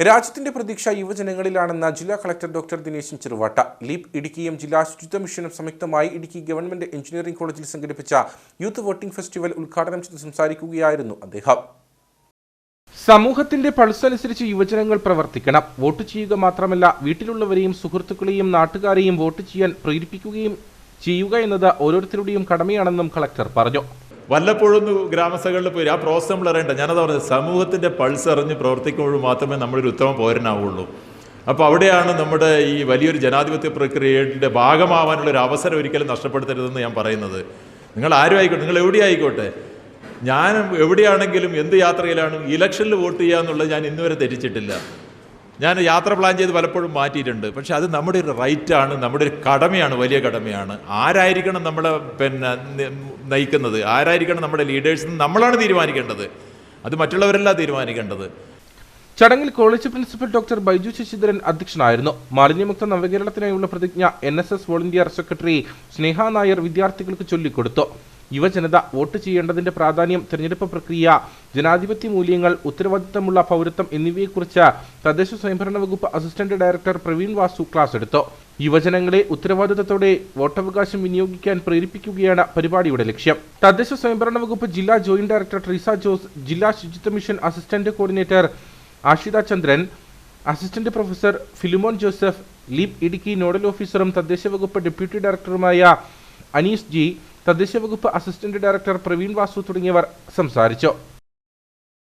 രാജ്യത്തിന്റെ പ്രതീക്ഷ യുവജനങ്ങളിലാണെന്ന ജില്ലാ collector doctor Dineshan Cheruvatta. Leap ഇടുക്കിയും ജില്ലാ ശുചിത്വ മിഷനും സംയുക്തമായി ഇടുക്കി ഗവൺമെന്റ് എഞ്ചിനീയറിംഗ് കോളേജിൽ സംഘടിപ്പിച്ച യൂത്ത് വോട്ടിംഗ് ഫെസ്റ്റിവൽ ഉദ്ഘാടനം ചെയ്ത് സംസാരിക്കുകയായിരുന്നു അദ്ദേഹം. സമൂഹത്തിന്റെ പൾസ് അനുസരിച്ച് യുവജനങ്ങൾ പ്രവർത്തിക്കണം. വോട്ട് ചെയ്യുക മാത്രമല്ല വീട്ടിലുള്ളവരെയും സുഹൃത്തുക്കളെയും നാട്ടുകാരെയും വോട്ട് ചെയ്യാൻ പ്രേരിപ്പിക്കുകയും ചെയ്യുക എന്നത് ഓരോരുത്തരുടെയും കടമയാണെന്നും കളക്ടർ പറഞ്ഞു. വല്ലപ്പോഴും ഒന്ന് ഗ്രാമസഭകളിൽ പോയി ആ പ്രോസസ് നമ്മൾ അറിയണ്ട. ഞാനത് പറഞ്ഞത് സമൂഹത്തിന്റെ പൾസ് അറിഞ്ഞ് പ്രവർത്തിക്കുമ്പോൾ മാത്രമേ നമ്മളൊരു ഉത്തമ പൗരനാവുള്ളൂ. അപ്പോൾ അവിടെയാണ് നമ്മുടെ ഈ വലിയൊരു ജനാധിപത്യ പ്രക്രിയയുടെ ഭാഗമാവാനുള്ള ഒരു അവസരം ഒരിക്കലും നഷ്ടപ്പെടുത്തരുതെന്ന് ഞാൻ പറയുന്നത്. നിങ്ങൾ ആരും ആയിക്കോട്ടെ നിങ്ങൾ എവിടെ ആയിക്കോട്ടെ. ഞാൻ എവിടെയാണെങ്കിലും എന്ത് യാത്രയിലാണ് ഇലക്ഷനിൽ വോട്ട് ചെയ്യുക എന്നുള്ളത് ഞാൻ ഇന്നുവരെ തെറ്റിച്ചിട്ടില്ല. ഞാൻ യാത്ര പ്ലാൻ ചെയ്ത് പലപ്പോഴും മാറ്റിയിട്ടുണ്ട്. പക്ഷെ അത് നമ്മുടെ ഒരു റൈറ്റാണ് നമ്മുടെ ഒരു കടമയാണ് വലിയ കടമയാണ്. ആരായിരിക്കണം നമ്മളെ പിന്നെ നയിക്കുന്നത്? ആരായിരിക്കണം നമ്മുടെ ലീഡേഴ്സ് നമ്മളാണ് തീരുമാനിക്കേണ്ടത്. അത് മറ്റുള്ളവരല്ല തീരുമാനിക്കേണ്ടത്. ചടങ്ങിൽ college principal doctor Baiju Sasidharan അധ്യക്ഷനായിരുന്നു. മാലിന്യമുക്ത നവകേരളത്തിനായുള്ള പ്രതിജ്ഞ N S S volunteer secretary Sneha Nair വിദ്യാർത്ഥികൾക്ക് ചൊല്ലിക്കൊടുത്തു. യുവജനത വോട്ട് ചെയ്യേണ്ടതിന്റെ പ്രാധാന്യം തിരഞ്ഞെടുപ്പ് പ്രക്രിയ ജനാധിപത്യ മൂല്യങ്ങൾ ഉത്തരവാദിത്തമുള്ള പൗരത്വം എന്നിവയെക്കുറിച്ച് തദ്ദേശ സ്വയംഭരണ വകുപ്പ് assistant director Praveen Vasu class എടുത്തു. യുവജനങ്ങളെ ഉത്തരവാദിത്തത്തോടെ വോട്ടവകാശം വിനിയോഗിക്കാൻ പ്രേരിപ്പിക്കുകയാണ് പരിപാടിയുടെ ലക്ഷ്യം. തദ്ദേശ സ്വയംഭരണ വകുപ്പ് ജില്ലാ ജോയിന്റ് ഡയറക്ടർ ട്രീസ ജോസ് ജില്ലാ ശുചിത്വ mission assistant coordinator Ashitha Chandran assistant professor Philemon Joseph leap Idukki nodal ഓഫീസറും തദ്ദേശ വകുപ്പ് ഡെപ്യൂട്ടി ഡയറക്ടറുമായ അനീസ് ജി തദ്ദേശ വകുപ്പ് അസിസ്റ്റന്റ് ഡയറക്ടർ പ്രവീൺ വാസു തുടങ്ങിയവർ സംസാരിച്ചു.